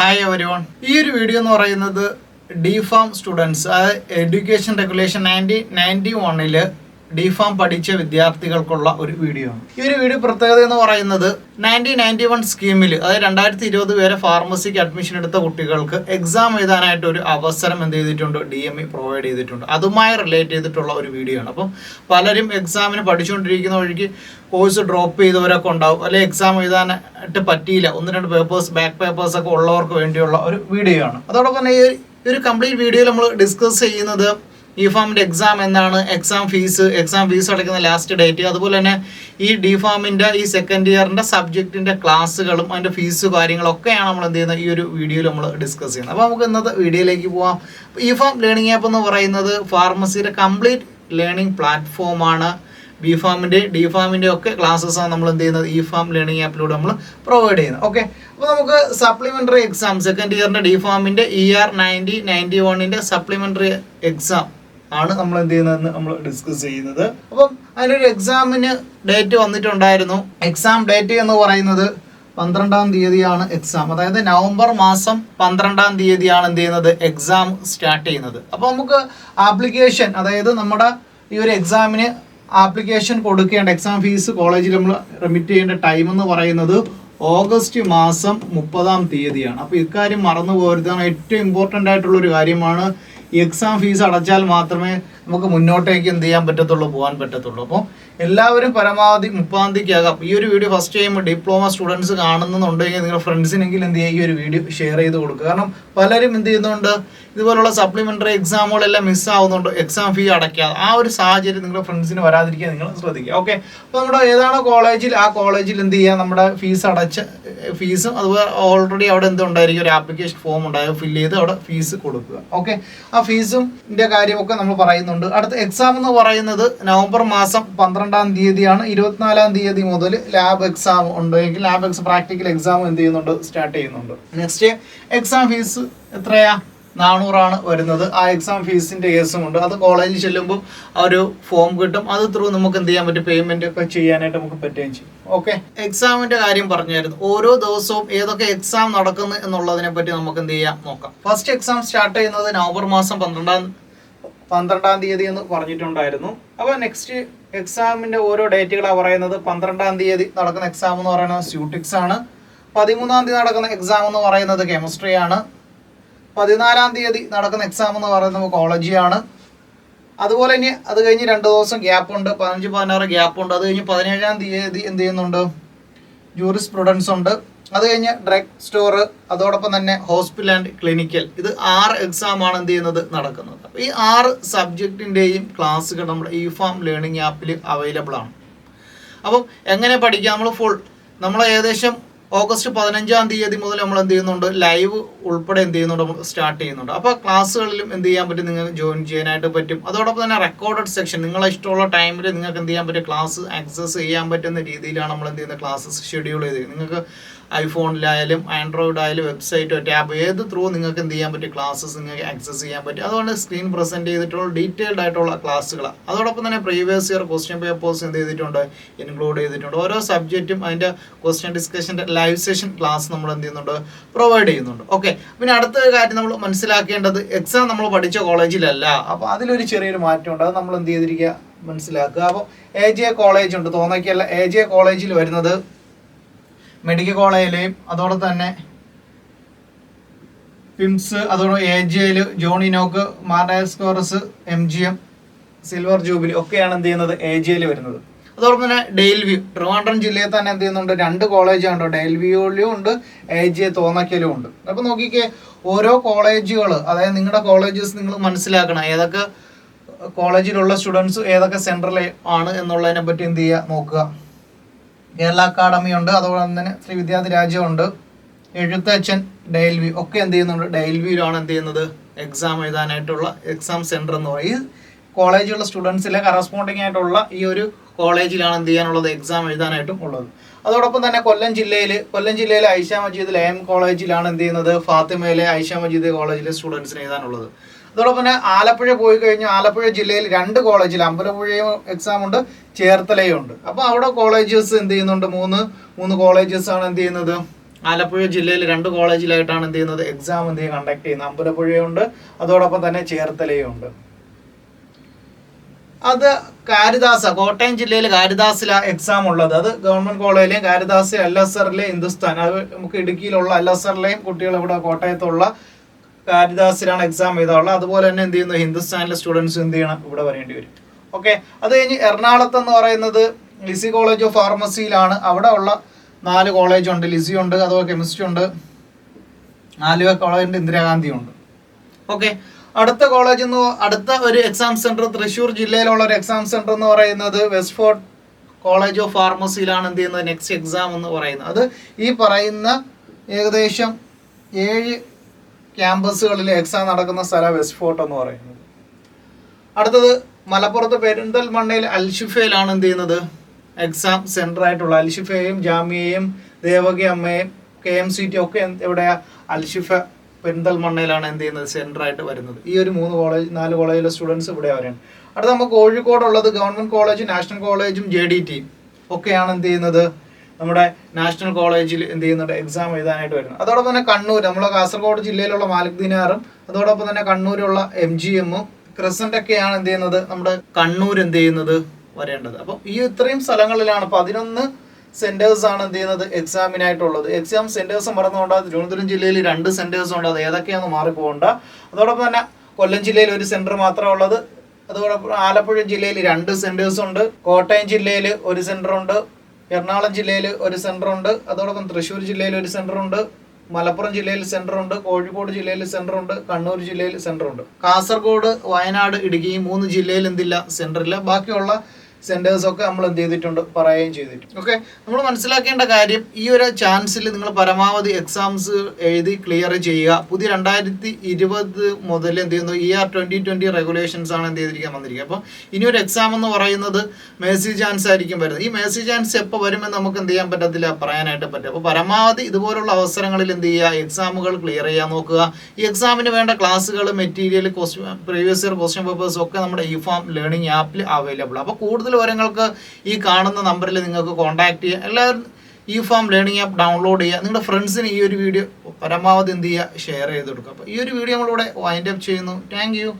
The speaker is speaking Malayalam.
ഹായ് എവരിവൺ ഈ ഒരു വീഡിയോ എന്ന് പറയുന്നത് ഡി ഫാം സ്റ്റുഡൻസ് അതായത് എഡ്യൂക്കേഷൻ റെഗുലേഷൻ നയന്റീൻ നയന്റി വണ്ണിൽ ഡിഫാം പഠിച്ച വിദ്യാർത്ഥികൾക്കുള്ള ഒരു വീഡിയോ. ആണ് ഈ ഒരു വീഡിയോ പ്രത്യേകത എന്ന് പറയുന്നത് നയന്റീൻ നയന്റി വൺ സ്കീമിൽ അതായത് രണ്ടായിരത്തി ഇരുപത് വരെ ഫാർമസിക്ക് അഡ്മിഷൻ എടുത്ത കുട്ടികൾക്ക് എക്സാം എഴുതാനായിട്ട് ഒരു അവസരം എന്ത് ചെയ്തിട്ടുണ്ട്? ഡി എം ഇ പ്രൊവൈഡ് ചെയ്തിട്ടുണ്ട്. അതുമായി റിലേറ്റ് ചെയ്തിട്ടുള്ള ഒരു വീഡിയോ ആണ്. അപ്പം പലരും എക്സാമിന് പഠിച്ചുകൊണ്ടിരിക്കുന്ന വഴിക്ക് കോഴ്സ് ഡ്രോപ്പ് ചെയ്തവരൊക്കെ ഉണ്ടാവും. അല്ലെങ്കിൽ എക്സാം എഴുതാനായിട്ട് പറ്റിയില്ല. ഒന്ന് രണ്ട് പേപ്പേഴ്സ് ബാക്ക് പേപ്പേഴ്സ് ഒക്കെ ഉള്ളവർക്ക് വേണ്ടിയുള്ള ഒരു വീഡിയോ ആണ്. അതോടൊപ്പം തന്നെ ഈ ഒരു കംപ്ലീറ്റ് വീഡിയോയിൽ നമ്മൾ ഡിസ്കസ് ചെയ്യുന്നത് ഈ ഫാമിന്റെ എക്സാം എന്നാണ് എക്സാം ഫീസ് എക്സാം ഫീസ് അടയ്ക്കുന്ന ലാസ്റ്റ് ഡേറ്റ് അതുപോലെ തന്നെ ഈ ഡി ഫാമിന്റെ ഈ സെക്കൻഡ് ഇയറിന്റെ സബ്ജക്റ്റിന്റെ ക്ലാസ്സുകളും അതിന്റെ ഫീസ് കാര്യങ്ങളൊക്കെയാണ് നമ്മൾ എന്ത് ചെയ്യുന്നത്? ഈ ഒരു വീഡിയോയിൽ നമ്മൾ ഡിസ്കസ് ചെയ്യുന്നത്. അപ്പോൾ നമുക്ക് ഇന്നത്തെ വീഡിയോയിലേക്ക് പോവാം. ഈ ഫാം ലേണിംഗ് ആപ്പ് എന്ന് പറയുന്നത് ഫാർമസിയുടെ കംപ്ലീറ്റ് ലേണിംഗ് പ്ലാറ്റ്ഫോമാണ് ബി ഫാമിന്റെ ഡി ഫാമിന്റെ ഒക്കെ ക്ലാസ്സസ് ആണ് നമ്മൾ എന്ത് ചെയ്യുന്നത്? ഈ ഫാം ലേണിംഗ് ആപ്പിലൂടെ നമ്മൾ പ്രൊവൈഡ് ചെയ്യുന്നത്. ഓക്കെ അപ്പോൾ നമുക്ക് സപ്ലിമെന്ററി എക്സാം സെക്കൻഡ് ഇയറിന്റെ ഡി ഫാമിന്റെ ഇ ആർ നയന്റി നയന്റി വണ്ണിന്റെ സപ്ലിമെന്ററി എക്സാം ആണ് നമ്മൾ എന്ത് ചെയ്യുന്നതെന്ന് നമ്മൾ ഡിസ്കസ് ചെയ്യുന്നത്. അപ്പം അതിനൊരു എക്സാമിന് ഡേറ്റ് വന്നിട്ടുണ്ടായിരുന്നു. എക്സാം ഡേറ്റ് എന്ന് പറയുന്നത് പന്ത്രണ്ടാം തീയതിയാണ് എക്സാം അതായത് നവംബർ മാസം പന്ത്രണ്ടാം തീയതിയാണ് എന്ത് ചെയ്യുന്നത്? എക്സാം സ്റ്റാർട്ട് ചെയ്യുന്നത്. അപ്പോൾ നമുക്ക് ആപ്ലിക്കേഷൻ അതായത് നമ്മുടെ ഈ ഒരു എക്സാമിന് ആപ്ലിക്കേഷൻ കൊടുക്കേണ്ട എക്സാം ഫീസ് കോളേജിൽ നമ്മൾ റെമിറ്റ് ചെയ്യേണ്ട ടൈം എന്ന് പറയുന്നത് ഓഗസ്റ്റ് മാസം മുപ്പതാം തീയതിയാണ്. അപ്പോൾ ഇക്കാര്യം മറന്നു പോരുതാണ് ഏറ്റവും ഇമ്പോർട്ടന്റ് ആയിട്ടുള്ള ഒരു കാര്യമാണ് എക്സാം ഫീസ് അടച്ചാൽ മാത്രമേ നമുക്ക് മുന്നോട്ടേക്ക് എന്ത് ചെയ്യാൻ പറ്റത്തുള്ളൂ പോകാൻ പറ്റത്തുള്ളൂ. അപ്പോൾ എല്ലാവരും പരമാവധി മുപ്പതാം ഈ ഒരു വീഡിയോ ഫസ്റ്റ് ചെയ്യുമ്പോൾ ഡിപ്ലോമ സ്റ്റുഡൻസ് കാണുന്നുണ്ടെങ്കിൽ നിങ്ങൾ ഫ്രണ്ട്സിനെങ്കിലും എന്ത് ചെയ്യുക? ഈ ഒരു വീഡിയോ ഷെയർ ചെയ്ത് കൊടുക്കുക. കാരണം പലരും എന്ത് ചെയ്യുന്നുണ്ട്? ഇതുപോലുള്ള സപ്ലിമെന്ററി എക്സാമുകളെല്ലാം മിസ്സാവുന്നുണ്ട് എക്സാം ഫീ അടയ്ക്കാതെ. ആ ഒരു സാഹചര്യം നിങ്ങളുടെ ഫ്രണ്ട്സിന് വരാതിരിക്കാൻ നിങ്ങൾ ശ്രദ്ധിക്കുക. ഓക്കെ അപ്പോൾ നമ്മുടെ ഏതാണോ കോളേജിൽ ആ കോളേജിൽ എന്ത് ചെയ്യുക? നമ്മുടെ ഫീസ് അടച്ച് ഫീസും അതുപോലെ ഓൾറെഡി അവിടെ എന്തുണ്ടായിരിക്കും ഒരു ആപ്ലിക്കേഷൻ ഫോം ഉണ്ടാകും. ഫില്ല് ചെയ്ത് അവിടെ ഫീസ് കൊടുക്കുക. ഓക്കെ ആ ഫീസും കാര്യമൊക്കെ നമ്മൾ പറയുന്നുണ്ട്. അടുത്ത എക്സാം എന്ന് പറയുന്നത് നവംബർ മാസം പന്ത്രണ്ടാം തീയതിയാണ് ഇരുപത്തിനാലാം തീയതി മുതൽ ലാബ് എക്സാം ഉണ്ട്. ഉണ്ടെങ്കിൽ ലാബ് എക്സാം പ്രാക്ടിക്കൽ എക്സാം എന്ത് ചെയ്യുന്നുണ്ട്? സ്റ്റാർട്ട് ചെയ്യുന്നുണ്ട്. നെക്സ്റ്റ് എക്സാം ഫീസ് എത്രയാ? നാനൂറാണ് വരുന്നത്. ആ എക്സാം ഫീസിന്റെ കേസും ഉണ്ട് അത് കോളേജിൽ ചെല്ലുമ്പോൾ ഒരു ഫോം കിട്ടും. അത് ത്രൂ നമുക്ക് എന്ത് ചെയ്യാൻ പറ്റും? പേയ്മെന്റ് ഒക്കെ ചെയ്യാനായിട്ട് നമുക്ക് പറ്റുകയും ചെയ്യും. ഓക്കെ എക്സാമിന്റെ കാര്യം പറഞ്ഞായിരുന്നു. ഓരോ ദിവസവും ഏതൊക്കെ എക്സാം നടക്കുന്നു എന്നുള്ളതിനെ പറ്റി നമുക്ക് എന്ത് ചെയ്യാം നോക്കാം. ഫസ്റ്റ് എക്സാം സ്റ്റാർട്ട് ചെയ്യുന്നത് നവംബർ മാസം പന്ത്രണ്ടാം പന്ത്രണ്ടാം തീയതി എന്ന് പറഞ്ഞിട്ടുണ്ടായിരുന്നു. അപ്പോൾ നെക്സ്റ്റ് എക്സാമിന്റെ ഓരോ ഡേറ്റുകളാണ് പറയുന്നത്. പന്ത്രണ്ടാം തീയതി നടക്കുന്ന എക്സാം എന്ന് പറയുന്നത് സ്യൂട്ടിക്സ് ആണ് പതിമൂന്നാം തീയതി നടക്കുന്ന എക്സാം എന്ന് പറയുന്നത് കെമിസ്ട്രി ആണ്. പതിനാലാം തീയതി നടക്കുന്ന എക്സാം എന്ന് പറയുന്നത് കോളേജിയാണ് അതുപോലെ തന്നെ അത് കഴിഞ്ഞ് രണ്ട് ദിവസം ഗ്യാപ്പ് ഉണ്ട്. പതിനഞ്ച് പതിനാറ് ഗ്യാപ്പ് ഉണ്ട്. അത് കഴിഞ്ഞ് പതിനേഴാം തീയതി എന്ത് ചെയ്യുന്നുണ്ട്? ജൂറിസ് പ്രുഡൻസ് ഉണ്ട്. അത് കഴിഞ്ഞ് ഡ്രഗ് സ്റ്റോർ അതോടൊപ്പം തന്നെ ഹോസ്പിറ്റൽ ആൻഡ് ക്ലിനിക്കൽ ഇത് ആറ് എക്സാം ആണ് എന്ത് ചെയ്യുന്നത്? നടക്കുന്നത്. അപ്പോൾ ഈ ആറ് സബ്ജക്റ്റിന്റെയും ക്ലാസ്സുകൾ നമ്മുടെ ഇ ഫാം ലേണിംഗ് ആപ്പിൽ അവൈലബിൾ ആണ്. അപ്പം എങ്ങനെ പഠിക്കാം? നമ്മൾ ഫുൾ നമ്മൾ ഏകദേശം ഓഗസ്റ്റ് പതിനഞ്ചാം തീയതി മുതൽ നമ്മൾ എന്ത് ചെയ്യുന്നുണ്ട്? ലൈവ് ഉൾപ്പെടെ എന്ത് ചെയ്യുന്നുണ്ട്? നമ്മൾ സ്റ്റാർട്ട് ചെയ്യുന്നുണ്ട്. അപ്പോൾ ക്ലാസ്സുകളിലും എന്ത് ചെയ്യാൻ പറ്റും? നിങ്ങൾക്ക് ജോയിൻ ചെയ്യാനായിട്ട് പറ്റും. അതോടൊപ്പം തന്നെ റെക്കോർഡഡ് സെക്ഷൻ നിങ്ങളെ ഇഷ്ടമുള്ള ടൈമിൽ നിങ്ങൾക്ക് എന്ത് ചെയ്യാൻ പറ്റും? ക്ലാസ് ആക്സസ് ചെയ്യാൻ പറ്റുന്ന രീതിയിലാണ് നമ്മൾ എന്ത് ചെയ്യുന്നത്? ക്ലാസ്സസ് ഷെഡ്യൂൾ ചെയ്ത്. നിങ്ങൾക്ക് ഐഫോണിലായാലും ആൻഡ്രോയിഡ് ആയാലും വെബ്സൈറ്റോ ടാബ് ഏത് ത്രൂ നിങ്ങൾക്ക് എന്ത് ചെയ്യാൻ പറ്റും? ക്ലാസ്സസ് നിങ്ങൾക്ക് ആക്സസ് ചെയ്യാൻ പറ്റും. അതുകൊണ്ട് സ്ക്രീൻ പ്രസന്റ് ചെയ്തിട്ടുള്ള ഡീറ്റെയിൽഡ് ആയിട്ടുള്ള ക്ലാസ്സുകളാണ് അതോടൊപ്പം തന്നെ പ്രീവിയസ് ഇയർ ക്വസ്റ്റ്യൻ പേപ്പേഴ്സ് എന്ത് ചെയ്തിട്ടുണ്ട്? ഇൻക്ലൂഡ് ചെയ്തിട്ടുണ്ട്. ഓരോ സബ്ജക്റ്റും അതിന്റെ ക്വസ്റ്റ്യൻ ഡിസ്കഷന്റെ ലൈവ് സെഷൻ ക്ലാസ് നമ്മൾ എന്ത് ചെയ്യുന്നുണ്ട്? പ്രൊവൈഡ് ചെയ്യുന്നുണ്ട്. ഓക്കെ പിന്നെ അടുത്ത കാര്യം നമ്മൾ മനസ്സിലാക്കേണ്ടത് എക്സാം നമ്മൾ പഠിച്ച കോളേജിലല്ല. അപ്പോൾ അതിലൊരു ചെറിയൊരു മാറ്റമുണ്ട് അത് നമ്മൾ എന്ത് ചെയ്തിരിക്കുക? മനസ്സിലാക്കുക. അപ്പോൾ എ ജെ കോളേജ് ഉണ്ട്. തോന്നയ്ക്കല്ല. എ ജെ കോളേജിൽ വരുന്നത് മെഡിക്കൽ കോളേജിലെയും അതോടെ തന്നെ പിംസ് അതോടെ എ ജി എൽ ജോണി നോക്ക് മാർഡയസ്കോറസ് M G M silver jubilee ഒക്കെയാണ് എന്ത് ചെയ്യുന്നത്? എ ജി എൽ വരുന്നത്. അതോടൊപ്പം തന്നെ ഡെയിൽ വ്യൂ ട്രിവാൻഡ്രം ജില്ലയിൽ തന്നെ എന്ത് ചെയ്യുന്നുണ്ട്? രണ്ട് കോളേജുണ്ട് ഡെയിൽ വ്യൂലും ഉണ്ട് എ ജി തോന്നക്കലും ഉണ്ട്. അപ്പം നോക്കിക്കേ ഓരോ കോളേജുകൾ അതായത് നിങ്ങളുടെ കോളേജസ് നിങ്ങൾ മനസ്സിലാക്കണം. ഏതൊക്കെ കോളേജിലുള്ള സ്റ്റുഡൻസ് ഏതൊക്കെ സെന്ററിൽ ആണ് എന്നുള്ളതിനെ പറ്റി എന്ത് ചെയ്യുക? നോക്കുക. കേരള അക്കാഡമി ഉണ്ട്. അതോടൊപ്പം തന്നെ ശ്രീ വിദ്യാർത്ഥി രാജ്യമുണ്ട് എഴുത്തച്ഛൻ ഡെയിൽവി ഒക്കെ എന്ത് ചെയ്യുന്നുണ്ട്? ഡെയിൽവിയിലാണ് എന്ത് ചെയ്യുന്നത്? എക്സാം എഴുതാനായിട്ടുള്ള എക്സാം സെന്റർ എന്ന് പറയും. കോളേജിലുള്ള സ്റ്റുഡൻസിലെ കറസ്പോണ്ടിങ് ആയിട്ടുള്ള ഈ ഒരു കോളേജിലാണ് എന്ത് ചെയ്യാനുള്ളത്? എക്സാം എഴുതാനായിട്ടും ഉള്ളത്. അതോടൊപ്പം തന്നെ കൊല്ലം ജില്ലയിൽ കൊല്ലം ജില്ലയിലെ ഐഷ മജീദ് എം കോളേജിലാണ് എന്ത് ചെയ്യുന്നത്? ഫാത്തിമയിലെ ഐഷാ മജീദ് കോളേജിലെ സ്റ്റുഡൻസിന് എഴുതാനുള്ളത്. അതോടൊപ്പം തന്നെ ആലപ്പുഴ പോയി കഴിഞ്ഞാൽ ആലപ്പുഴ ജില്ലയിൽ രണ്ട് കോളേജിൽ അമ്പലപ്പുഴയും എക്സാം ഉണ്ട് ചേർത്തലയും ഉണ്ട്. അപ്പോൾ അവിടെ കോളേജസ് എന്ത് ചെയ്യുന്നുണ്ട്? മൂന്ന് മൂന്ന് കോളേജസ് ആണ് എന്ത് ചെയ്യുന്നത്? ആലപ്പുഴ ജില്ലയിൽ രണ്ട് കോളേജിലായിട്ടാണ് എന്ത് ചെയ്യുന്നത്? എക്സാം എന്ത് ചെയ്യുക കണ്ടക്ട് ചെയ്യുന്നത്. അമ്പലപ്പുഴയുണ്ട് അതോടൊപ്പം തന്നെ ചേർത്തലയും ഉണ്ട്. അത് കാരിദാസ കോട്ടയം ജില്ലയിൽ കാരിദാസില എക്സാം ഉള്ളത്. അത് ഗവൺമെന്റ് കോളേജിലെയും കാരിദാസ് എൽ എസ് ആറിലെയും ഹിന്ദുസ്ഥാൻ. അത് നമുക്ക് ഇടുക്കിയിലുള്ള എൽ എസ് ആറിലെയും കുട്ടികൾ ഇവിടെ കോട്ടയത്തുള്ള കാരിദാസിലാണ് എക്സാം എഴുതാറുള്ളത്. അതുപോലെ തന്നെ എന്ത് ചെയ്യുന്നു? ഹിന്ദുസ്ഥാനിലെ സ്റ്റുഡൻസ് എന്ത് ചെയ്യണം? ഇവിടെ വരേണ്ടി വരും. ഓക്കെ അത് കഴിഞ്ഞ് എറണാകുളത്ത് എന്ന് പറയുന്നത് ലിസി കോളേജ് ഓഫ് ഫാർമസിയിലാണ് അവിടെ ഉള്ള നാല് കോളേജ് ഉണ്ട്. ലിസി ഉണ്ട് അതുപോലെ കെമിസ്ട്രി ഉണ്ട്. ആലുവ കോളേജുണ്ട് ഇന്ദിരാഗാന്ധി ഉണ്ട്. ഓക്കെ അടുത്ത കോളേജ് എന്ന് അടുത്ത ഒരു എക്സാം സെന്റർ തൃശ്ശൂർ ജില്ലയിലുള്ള ഒരു എക്സാം സെന്റർ എന്ന് പറയുന്നത് വെസ്റ്റ്ഫോർഡ് കോളേജ് ഓഫ് ഫാർമസിയിലാണ് എന്ത് ചെയ്യുന്നത്? നെക്സ്റ്റ് എക്സാം എന്ന് പറയുന്നത്. അത് ഈ പറയുന്ന ഏകദേശം ഏഴ് ക്യാമ്പസുകളിൽ എക്സാം നടക്കുന്ന സ്ഥലം വെസ്റ്റ് ഫോർട്ട് എന്ന് പറയുന്നത്. അടുത്തത് മലപ്പുറത്ത് പെരിന്തൽമണ്ണയിൽ അൽഷിഫയിലാണ് എന്ത് ചെയ്യുന്നത്? എക്സാം സെന്റർ ആയിട്ടുള്ള അൽഷിഫയെയും ജാമ്യയെയും ദേവകി അമ്മയും കെ എം സി ടി ഒക്കെ എവിടെയാ അൽഷിഫ പെരിന്തൽമണ്ണയിലാണ് എന്ത് ചെയ്യുന്നത്? സെന്റർ ആയിട്ട് വരുന്നത്. ഈ ഒരു മൂന്ന് കോളേജ് നാല് കോളേജിലെ സ്റ്റുഡൻസ് ഇവിടെ വരെയാണ് അടുത്ത നമുക്ക് കോഴിക്കോടുള്ളത് ഗവൺമെന്റ് കോളേജ് നാഷണൽ കോളേജും ജെ ഡി ടി ഒക്കെയാണ് എന്ത് ചെയ്യുന്നത്? നമ്മുടെ നാഷണൽ കോളേജിൽ എന്ത് ചെയ്യുന്നുണ്ട്? എക്സാം എഴുതാനായിട്ട് വരുന്നത് അതോടൊപ്പം തന്നെ കണ്ണൂർ നമ്മളെ കാസർഗോഡ് ജില്ലയിലുള്ള മാലിക് ദിനാറും അതോടൊപ്പം തന്നെ കണ്ണൂരുള്ള എം ജി എമ്മും ക്രിസന്റ് ഒക്കെയാണ് എന്ത് ചെയ്യുന്നത്? നമ്മുടെ കണ്ണൂർ എന്ത് ചെയ്യുന്നത്? വരേണ്ടത്. അപ്പം ഈ ഇത്രയും സ്ഥലങ്ങളിലാണ് പതിനൊന്ന് സെന്റേഴ്സ് ആണ് എന്ത് ചെയ്യുന്നത്? എക്സാമിനായിട്ടുള്ളത് എക്സാം സെന്റേഴ്സ് മറന്നുകൊണ്ട് തിരുവനന്തപുരം ജില്ലയിൽ രണ്ട് സെന്റേഴ്സ് ഉണ്ട്. അത് ഏതൊക്കെയാണെന്ന് മാറിപ്പോകണ്ട. അതോടൊപ്പം തന്നെ കൊല്ലം ജില്ലയിൽ ഒരു സെന്റർ മാത്രമേ ഉള്ളത് അതോടൊപ്പം ആലപ്പുഴ ജില്ലയിൽ രണ്ട് സെന്റേഴ്സ് ഉണ്ട്. കോട്ടയം ജില്ലയിൽ ഒരു സെന്റർ ഉണ്ട്. എറണാകുളം ജില്ലയിൽ ഒരു സെന്റർ ഉണ്ട് അതോടൊപ്പം തൃശ്ശൂർ ജില്ലയിൽ ഒരു സെന്റർ ഉണ്ട് മലപ്പുറം ജില്ലയിൽ സെന്റർ ഉണ്ട് കോഴിക്കോട് ജില്ലയിൽ സെന്റർ ഉണ്ട് കണ്ണൂർ ജില്ലയിൽ സെന്റർ ഉണ്ട് കാസർഗോഡ് വയനാട് ഇടുക്കി മൂന്ന് ജില്ലയിൽ എന്തില്ല സെന്റർ ഇല്ല ബാക്കിയുള്ള സെന്റേഴ്സ് ഒക്കെ നമ്മൾ എന്ത് ചെയ്തിട്ടുണ്ട്? പറയുകയും ചെയ്തിട്ടുണ്ട്. ഓക്കെ നമ്മൾ മനസ്സിലാക്കേണ്ട കാര്യം ഈ ഒരു ചാൻസിൽ നിങ്ങൾ പരമാവധി എക്സാംസ് എഴുതി ക്ലിയർ ചെയ്യുക. പുതിയ രണ്ടായിരത്തി ഇരുപത് മുതൽ എന്ത് ചെയ്യുന്നു? E R twenty twenty regulations ആണ് എന്ത് ചെയ്തിരിക്കാൻ വന്നിരിക്കുക. അപ്പോൾ ഇനി ഒരു എക്സാം എന്ന് പറയുന്നത് മേസി ചാൻസ് ആയിരിക്കും വരുന്നത്. ഈ മേസി ചാൻസ് എപ്പോൾ വരുമെന്ന് നമുക്ക് എന്ത് ചെയ്യാൻ പറ്റത്തില്ല? പറയാനായിട്ട് പറ്റും അപ്പോൾ പരമാവധി ഇതുപോലുള്ള അവസരങ്ങളിൽ എന്ത് ചെയ്യുക? എക്സാമുകൾ ക്ലിയർ ചെയ്യാൻ നോക്കുക. ഈ എക്സാമിന് വേണ്ട ക്ലാസ്സുകൾ material question previous year question papers ഒക്കെ നമ്മുടെ ഇ ഫാം ലേണിംഗ് ആപ്പിൽ അവൈലബിൾ അപ്പോൾ കൂടുതൽ വിവരങ്ങൾക്ക് ഈ കാണുന്ന നമ്പറിൽ നിങ്ങൾക്ക് കോൺടാക്ട് ചെയ്യാം. എല്ലാവരും ഈ ഫോം ലേണിംഗ് ആപ്പ് ഡൗൺലോഡ് ചെയ്യുക. നിങ്ങളുടെ ഫ്രണ്ട്സിന് ഈ ഒരു വീഡിയോ പരമാവധി എന്ത് ചെയ്യുക? ഷെയർ ചെയ്ത് കൊടുക്കുക. അപ്പോൾ ഈ ഒരു വീഡിയോ നമ്മളിവിടെ വൈൻഡ് അപ്പ് ചെയ്യുന്നു. താങ്ക്